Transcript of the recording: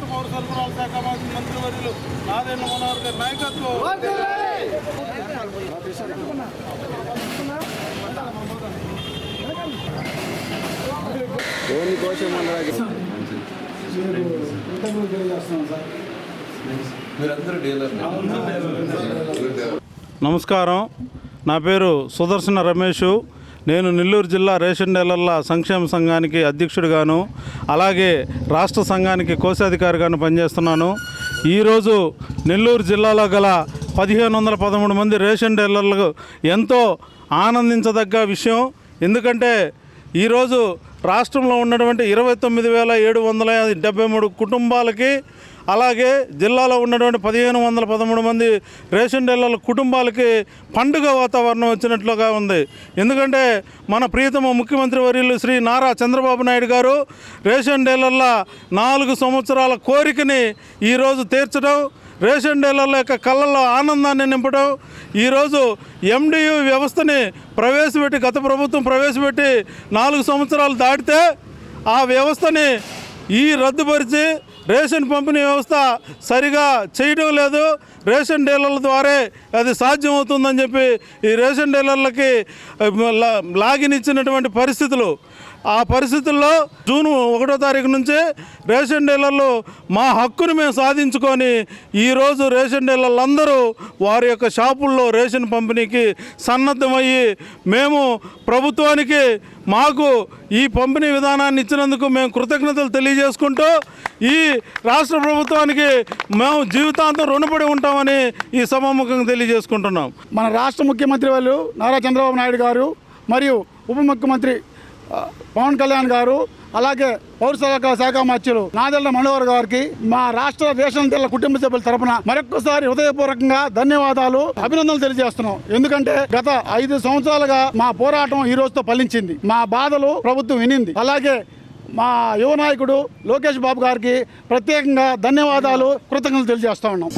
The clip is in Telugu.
సరఫరాల శాఖ మంత్రి మంత్రివర్యులు నారాయణ మనోహర్ గారి నాయకత్వం. మీరందరూ డీలర్ నమస్కారం. నా పేరు సుదర్శన రమేష్. నేను నెల్లూరు జిల్లా రేషన్ డీలర్ల సంక్షేమ సంఘానికి అధ్యక్షుడిగాను అలాగే రాష్ట్ర సంఘానికి కోశాధికారిగాను పనిచేస్తున్నాను. ఈరోజు నెల్లూరు జిల్లాలో గల పదిహేను వందల పదమూడు మంది రేషన్ డీలర్లకు ఎంతో ఆనందించదగ్గ విషయం. ఎందుకంటే ఈరోజు రాష్ట్రంలో ఉన్నటువంటి ఇరవై తొమ్మిది వేల ఏడు వందల డెబ్బై మూడు కుటుంబాలకి అలాగే జిల్లాలో ఉన్నటువంటి పదిహేను వందల పదమూడు మంది రేషన్ డీలర్ల కుటుంబాలకి పండుగ వాతావరణం వచ్చినట్లుగా ఉంది. ఎందుకంటే మన ప్రియతమ ముఖ్యమంత్రి వర్యులు శ్రీ నారా చంద్రబాబు నాయుడు గారు రేషన్ డీలర్ల నాలుగు సంవత్సరాల కోరికని ఈరోజు తీర్చడం రేషన్ డీలర్ల యొక్క కళ్ళల్లో ఆనందాన్ని నింపడం ఈరోజు ఎండియు వ్యవస్థని ప్రవేశపెట్టి గత ప్రభుత్వం ప్రవేశపెట్టి నాలుగు సంవత్సరాలు దాటితే ఆ వ్యవస్థని ఈ రద్దుపరిచి రేషన్ పంపిణీ వ్యవస్థ సరిగా చేయడం లేదు. రేషన్ డీలర్ల ద్వారే అది సాధ్యమవుతుందని చెప్పి ఈ రేషన్ డీలర్లకి లాగిన్ ఇచ్చినటువంటి పరిస్థితులు ఆ పరిస్థితుల్లో జూన్ ఒకటో తారీఖు నుంచే రేషన్ డీలర్లు మా హక్కును మేము సాధించుకొని ఈరోజు రేషన్ డీలర్లు అందరూ వారి యొక్క షాపుల్లో రేషన్ పంపిణీకి సన్నద్ధమయ్యి మేము ప్రభుత్వానికి మాకు ఈ పంపిణీ విధానాన్ని ఇచ్చినందుకు మేము కృతజ్ఞతలు తెలియజేసుకుంటూ ఈ రాష్ట్ర ప్రభుత్వానికి మేము జీవితాంతం రుణపడి ఉంటామని ఈ సభాముఖంగా తెలియజేసుకుంటున్నాం. మన రాష్ట్ర ముఖ్యమంత్రి వాళ్ళు నారా చంద్రబాబు నాయుడు గారు మరియు ఉప ముఖ్యమంత్రి పవన్ కళ్యాణ్ గారు అలాగే పౌరసరఫరా శాఖ శాఖ మంత్రులు నాదెళ్ళ మనోహర్ గారికి మా రాష్ట్ర రేషన్ తెల్ల కుటుంబ సభ్యుల తరపున మరొకసారి హృదయపూర్వకంగా ధన్యవాదాలు అభినందనలు తెలియజేస్తున్నాం. ఎందుకంటే గత ఐదు సంవత్సరాలుగా మా పోరాటం ఈ రోజుతో ఫలించింది. మా బాధలు ప్రభుత్వం వినింది. అలాగే మా యువ నాయకుడు లోకేష్ బాబు గారికి ప్రత్యేకంగా ధన్యవాదాలు కృతజ్ఞతలు తెలియజేస్తా ఉన్నాం.